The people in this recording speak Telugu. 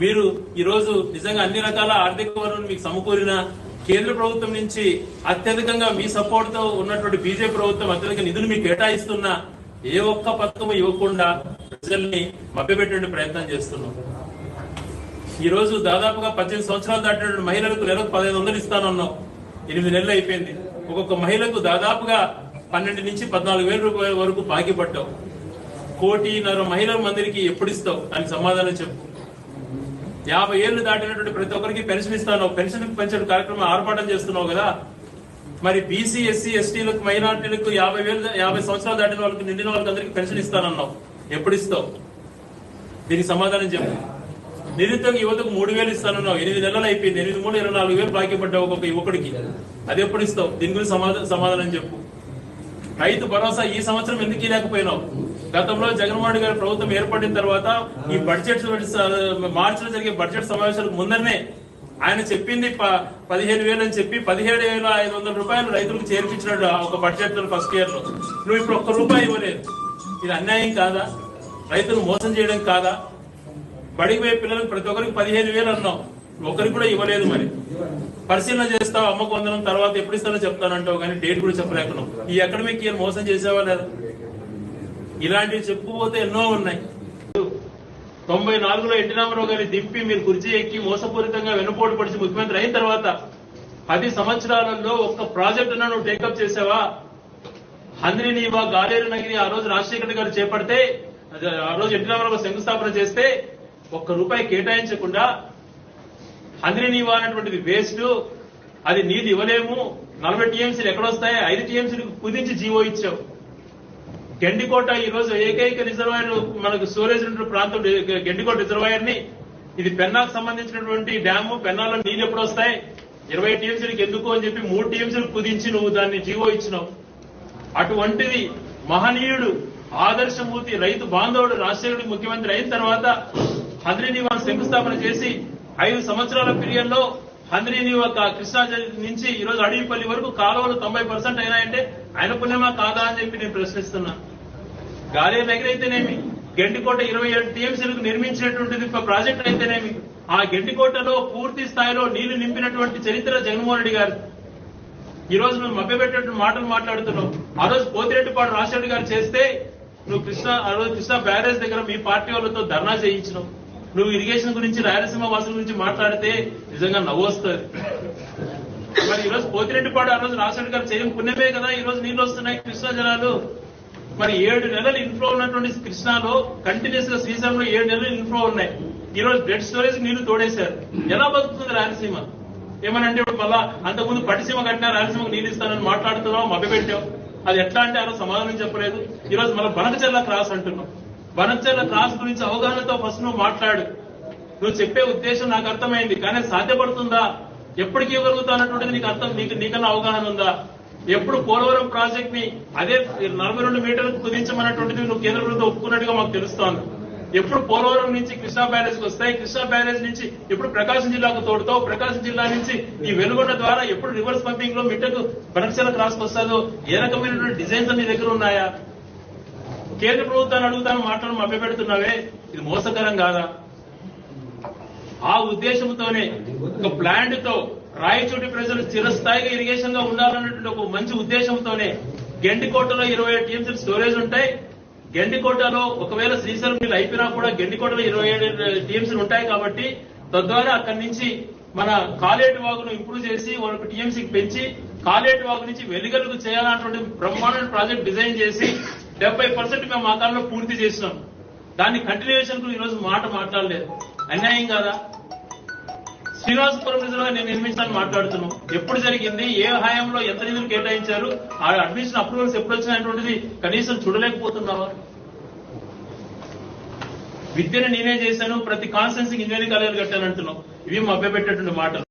మీరు ఈరోజు నిజంగా అన్ని రకాల ఆర్థిక వనరులు మీకు సమకూరిన కేంద్ర ప్రభుత్వం నుంచి అత్యధికంగా మీ సపోర్ట్తో ఉన్నటువంటి బీజేపీ ప్రభుత్వం అత్యధిక నిధులు మీకు కేటాయిస్తున్న ఏ ఒక్క పథకం ఇవ్వకుండా ప్రజల్ని మభ్యపెట్టే ప్రయత్నం చేస్తున్నాం. ఈ రోజు దాదాపుగా పద్దెనిమిది సంవత్సరాలు దాటిన మహిళలకు నెలకు పదిహేను వందలు ఇస్తానన్నాం. ఎనిమిది నెలలు అయిపోయింది. ఒక్కొక్క మహిళకు దాదాపుగా పన్నెండు నుంచి పద్నాలుగు వేల రూపాయల వరకు బాకీ పట్టావు కోటిన్నర మహిళల మందిరికి ఎప్పుడు ఇస్తావు? దానికి సమాధానం చెప్పు. యాభై ఏళ్ళు దాటినటువంటి ప్రతి ఒక్కరికి పెన్షన్ ఇస్తాను. పెన్షన్ పెంచడం కార్యక్రమం ఆర్పాటం చేస్తున్నావు కదా. మరి బీసీ ఎస్సీ ఎస్టీలకు మైనార్టీలకు యాభై వేలు యాభై సంవత్సరాలు దాటిన వాళ్ళకి నిండిన వాళ్ళకి అందరికి పెన్షన్ ఇస్తానన్నావు. ఎప్పుడు ఇస్తావు? దీనికి సమాధానం చెప్పు. నిరుద్యోగ యువతకు మూడు వేలు ఇస్తానన్నావు. ఎనిమిది నెలలు అయిపోయింది. ఎనిమిది మూడు ఇరవై నాలుగు వేలు బాకీ పడ్డావు ఒక్కొక్క యువకుడికి. అది ఎప్పుడు ఇస్తావు? దీని గురించి సమాధానం సమాధానం చెప్పు. రైతు భరోసా ఈ సంవత్సరం ఎందుకు ఇవ్వలేకపోయినావు? గతంలో జగన్మోహన్ గారి ప్రభుత్వం ఏర్పడిన తర్వాత ఈ బడ్జెట్ మార్చిలో జరిగే బడ్జెట్ సమావేశాలకు ముందరనే ఆయన చెప్పింది ప- పదిహేను వేలు అని చెప్పి పదిహేడు వేల ఐదు వందల రూపాయలు రైతులకు చేర్పించినాడు ఆ ఒక బడ్జెట్లో ఫస్ట్ ఇయర్లో నువ్వు ఇప్పుడు ఒక్క రూపాయి ఇవ్వలేదు. ఇది అన్యాయం కాదా? రైతులు మోసం చేయడం కాదా? బడికి పోయే పిల్లలకు ప్రతి ఒక్కరికి పదిహేను వేలు అన్నావు. ఒకరికి కూడా ఇవ్వలేదు మరి. పరిశీలన చేస్తావు అమ్మకు వందనం తర్వాత ఎప్పుడు ఇస్తానో చెప్తానంటావు కానీ డేట్ కూడా చెప్పలేకున్నావు. ఈ అకాడమిక్ ఇయర్ మోసం చేసావా లేదా ఇలాంటివి చెప్పుకుపోతే ఎన్నో ఉన్నాయి. తొంభై నాలుగులో ఎన్టీ రామారావు గారిని దింపి మీరు కుర్చీ ఎక్కి మోసపూరితంగా వెనుపోటు పడిచి ముఖ్యమంత్రి అయిన తర్వాత పది సంవత్సరాలలో ఒక్క ప్రాజెక్టు నువ్వు టేకప్ చేసావా? హంద్రి నీవా గాలేరు నగిరి ఆ రోజు రాజశేఖర్ గారు చేపడితే ఆ రోజు ఎన్టీ రామారావు శంకుస్థాపన చేస్తే ఒక్క రూపాయి కేటాయించకుండా హంద్రి నీవా అనేటువంటిది వేస్ట్ అది నీది ఇవ్వలేము. నలభై టీఎంసీలు ఎక్కడొస్తాయి ఐదు టీఎంసీలు కుదించి జీవో ఇచ్చావు. గెండికోట ఈ రోజు ఏకైక రిజర్వాయర్ మనకు స్టోరేజ్ ఉన్న ప్రాంతం గెండికోట రిజర్వాయర్ని ఇది పెన్నాకు సంబంధించినటువంటి డ్యాము పెన్నాలో నీళ్ళు ఎప్పుడు వస్తాయి? ఇరవై టీఎంసీలకు ఎందుకు అని చెప్పి మూడు టీఎంసీలు కుదించి నువ్వు దాన్ని జీవో ఇచ్చినావు. అటువంటిది మహనీయుడు ఆదర్శమూర్తి రైతు బాంధవుడు రాజశేఖరుడు ముఖ్యమంత్రి అయిన తర్వాత హంద్రీ నివాస్ శంకుస్థాపన చేసి ఐదు సంవత్సరాల పీరియడ్లో హంద్రీ నివాక కృష్ణా నుంచి ఈ రోజు అడవిపల్లి వరకు కాలువలు తొంభై పర్సెంట్ అయినాయంటే ఆయన పుణ్యమా కాదా అని చెప్పి నేను ప్రశ్నిస్తున్నా. గాలి దగ్గర అయితేనేమి గెండికోట ఇరవై ఏడు టీఎంసీలకు నిర్మించినటువంటిది ఒక ప్రాజెక్ట్ అయితేనేమి? ఆ గెండికోటలో పూర్తి స్థాయిలో నీళ్ళు నింపినటువంటి చరిత్ర జగన్మోహన్ రెడ్డి గారు ఈ రోజు నువ్వు మభ్యపెట్టేటువంటి మాటలు మాట్లాడుతున్నావు ఆ రోజు కోతిరెడ్డిపాడు రాజశేఖర్ గారు చేస్తే నువ్వు కృష్ణ ఆ రోజు కృష్ణా బ్యారేజ్ దగ్గర మీ పార్టీ వాళ్ళతో ధర్నా చేయించినావు. నువ్వు ఇరిగేషన్ గురించి రాయలసీమ వాసుల గురించి మాట్లాడితే నిజంగా నవ్వొస్తుంది మరి ఈ రోజు కోతిరెడ్డిపాడు ఆ రోజు రాజశేఖర్ గారు చేయడం పుణ్యమే కదా? ఈ రోజు నీళ్ళు వస్తున్నాయి కృష్ణా జలాలు. మరి ఏడు నెలలు ఇన్ఫ్లో ఉన్నటువంటి కృష్ణాలో కంటిన్యూస్గా శ్రీశైలంలో ఏడు నెలలు ఇన్ఫ్లో ఉన్నాయి. ఈ రోజు డెడ్ స్టోరేజ్ నీళ్ళు తోడేశారు. ఎలా బతుకుతుంది రాయలసీమ? ఏమనంటే ఇప్పుడు మళ్ళా అంతకుముందు పట్టిసీమ కట్టినా రాయలసీమకు నీళ్ళు ఇస్తానని మాట్లాడుతున్నావు మభ్యపెట్టాం అది ఎట్లా అంటే అలా సమాధానం చెప్పలేదు. ఈ రోజు మళ్ళీ బనకచెర్ల క్రాస్ అంటున్నాం. బనకచెల్ల క్రాస్ గురించి అవగాహనతో ఫస్ట్ నువ్వు మాట్లాడు. నువ్వు చెప్పే ఉద్దేశం నాకు అర్థమైంది. కానీ సాధ్యపడుతుందా? ఎప్పటికి ఇవ్వగలుగుతా అన్నటువంటిది నీకు అర్థం నీకు నీకన్నా అవగాహన ఉందా? ఎప్పుడు పోలవరం ప్రాజెక్ట్ని అదే నలభై రెండు మీటర్లకు కుదించమన్నటువంటిది నువ్వు కేంద్ర ప్రభుత్వం ఒప్పుకున్నట్టుగా మాకు తెలుస్తోంది. ఎప్పుడు పోలవరం నుంచి కృష్ణా బ్యారేజ్ వస్తాయి కృష్ణా బ్యారేజ్ నుంచి ఎప్పుడు ప్రకాశం జిల్లాకు తోడుతావు ప్రకాశం జిల్లా నుంచి ఈ వెలుగొండ ద్వారా ఎప్పుడు రివర్స్ పంపింగ్లో మిట్టకు బనక్షల క్రాస్ వస్తుందో ఏ రకమైనటువంటి డిజైన్స్ నీ దగ్గర ఉన్నాయా? కేంద్ర ప్రభుత్వాన్ని అడుగుతాను మాట్లాడడం మభ్యపెడుతున్నావే ఇది మోసకరం కాదా? ఆ ఉద్దేశంతోనే ఒక ప్లాంట్తో రాయచోటి ప్రజలు చిరస్థాయిగా ఇరిగేషన్గా ఉండాలన్నటువంటి ఒక మంచి ఉద్దేశంతోనే గెండికోటలో ఇరవై ఏడు టీఎంసీ స్టోరేజ్ ఉంటాయి. గెండికోటలో ఒకవేళ శ్రీశైలం నీళ్ళు అయిపోయినా కూడా గెండికోటలో ఇరవై ఏడు టీఎంసీలు ఉంటాయి కాబట్టి తద్వారా అక్కడి నుంచి మన కాలేటి వాగును ఇంప్రూవ్ చేసి వాళ్ళకి టీఎంసీకి పెంచి కాలేటి వాగు నుంచి వెలుగలుగు చేయాలన్నటువంటి బ్రహ్మాండ ప్రాజెక్ట్ డిజైన్ చేసి డెబ్బై పర్సెంట్ మేము ఆ కాలంలో పూర్తి చేసినాం. దాన్ని కంటిన్యూషన్కు మాట మాట్లాడలేదు. అన్యాయం కాదా? శ్రీనివాసపురం నిధులుగా నేను నిర్మించాలని మాట్లాడుతున్నాం? ఎప్పుడు జరిగింది? ఏ హయాంలో ఎంత నిధులు కేటాయించారు? ఆ అడ్మిషన్ అప్రూవల్స్ ఎప్పుడు వచ్చినటువంటిది కనీసం చూడలేకపోతున్నావా? విద్యను నేనే చేశాను ప్రతి కాన్సెన్సింగ్ ఇంజనీరింగ్ కాలేజీలు కట్టానంటున్నాం ఇవి మభ్యపెట్టేటువంటి మాటలు.